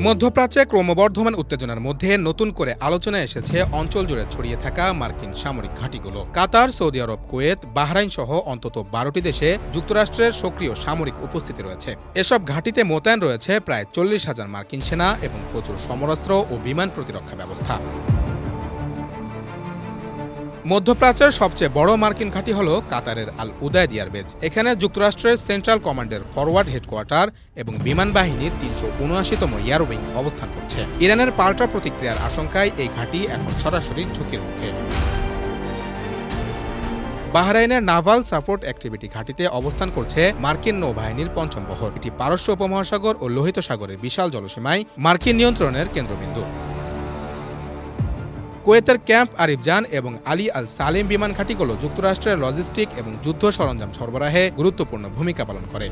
মধ্যপ্রাচ্যে ক্রমবর্ধমান উত্তেজনার মধ্যে নতুন করে আলোচনায় এসেছে অঞ্চল জুড়ে ছড়িয়ে থাকা মার্কিন সামরিক ঘাঁটিগুলো। Qatar, Saudi Arabia, Kuwait, Bahrain সহ অন্তত বারোটি দেশে যুক্তরাষ্ট্রের সক্রিয় সামরিক উপস্থিতি রয়েছে। এসব ঘাঁটিতে মোতায়েন রয়েছে প্রায় চল্লিশ হাজার মার্কিন সেনা এবং প্রচুর সমরাস্ত্র ও বিমান প্রতিরক্ষা ব্যবস্থা। মধ্যপ্রাচ্যের সবচেয়ে বড় মার্কিন ঘাঁটি হল কাতারের আল উদয় এয়ারবেজ এখানে যুক্তরাষ্ট্রের সেন্ট্রাল কমান্ডের ফরওয়ার্ড হেডকোয়ার্টার এবং বিমান বাহিনীর তিনশো উনআশিতম এয়ারউইং অবস্থান করছে। ইরানের পাল্টা প্রতিক্রিয়ার আশঙ্কায় এই ঘাঁটি এখন সরাসরি ঝুঁকির মুখে। বাহরাইনের নাভাল সাপোর্ট অ্যাক্টিভিটি ঘাঁটিতে অবস্থান করছে মার্কিন নৌবাহিনীর পঞ্চম বহর। এটি পারস্য উপমহাসাগর ও লোহিত সাগরের বিশাল জলসীমায় মার্কিন নিয়ন্ত্রণের কেন্দ্রবিন্দু। কুয়েতের ক্যাম্প আরিফজান এবং আলী আল সালেম বিমান ঘাঁটিগুলো যুক্তরাষ্ট্রের লজিস্টিক এবং যুদ্ধ সরঞ্জাম সরবরাহে গুরুত্বপূর্ণ ভূমিকা পালন করে।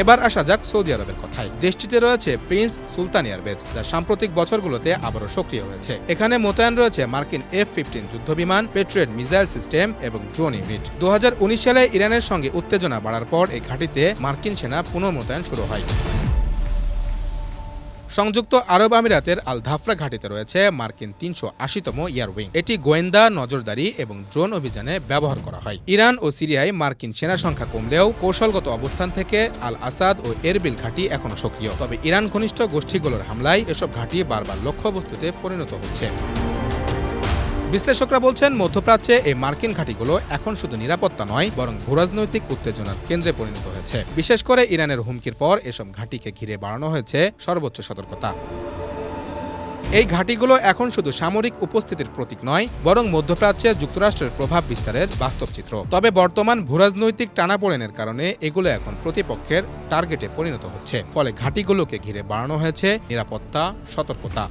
এবার আসা যাক সৌদি আরবের কথায়। দেশটিতে রয়েছে প্রিন্স সুলতান এয়ারবেজ যা সাম্প্রতিক বছরগুলোতে আবারও সক্রিয় হয়েছে। এখানে মোতায়েন রয়েছে মার্কিন এফ ফিফটিন যুদ্ধবিমান পেট্রিয়ট মিসাইল সিস্টেম এবং ড্রোন ইউনিট। দু হাজার উনিশ সালে ইরানের সঙ্গে উত্তেজনা বাড়ার পর এই ঘাঁটিতে মার্কিন সেনা পুনর্মোতায়েন শুরু হয়। সংযুক্ত আরব আমিরাতের আল ধাফরা ঘাটিতে রয়েছে মার্কিন তিনশো আশিতম এয়ারউইং এটি গোয়েন্দা নজরদারি এবং ড্রোন অভিযানে ব্যবহার করা হয়। ইরান ও সিরিয়ায় মার্কিন সেনা সংখ্যা কমলেও কৌশলগত অবস্থান থেকে আল আসাদ ও এরবিল ঘাঁটি এখনও সক্রিয়। তবে ইরান ঘনিষ্ঠ গোষ্ঠীগুলোর হামলায় এসব ঘাঁটি বারবার লক্ষ্যবস্তুতে পরিণত হচ্ছে। বিশ্লেষকরা বলছেন, মধ্যপ্রাচ্যে এই মার্কিন ঘাঁটিগুলো এখন শুধু নিরাপত্তা নয়, বরং ভূরাজনৈতিক উত্তেজনার কেন্দ্রে পরিণত হয়েছে। বিশেষ করে ইরানের হুমকির পর এসব ঘাঁটিকে ঘিরে বাড়ানো হয়েছে সর্বোচ্চ সতর্কতা। এই ঘাঁটিগুলো এখন শুধু সামরিক উপস্থিতির প্রতীক নয়, বরং মধ্যপ্রাচ্যে যুক্তরাষ্ট্রের প্রভাব বিস্তারের বাস্তব চিত্র। তবে বর্তমান ভূরাজনৈতিক টানাপোড়েনের কারণে এগুলো এখন প্রতিপক্ষের টার্গেটে পরিণত হচ্ছে। ফলে ঘাঁটিগুলোকে ঘিরে বাড়ানো হয়েছে নিরাপত্তা, সতর্কতা।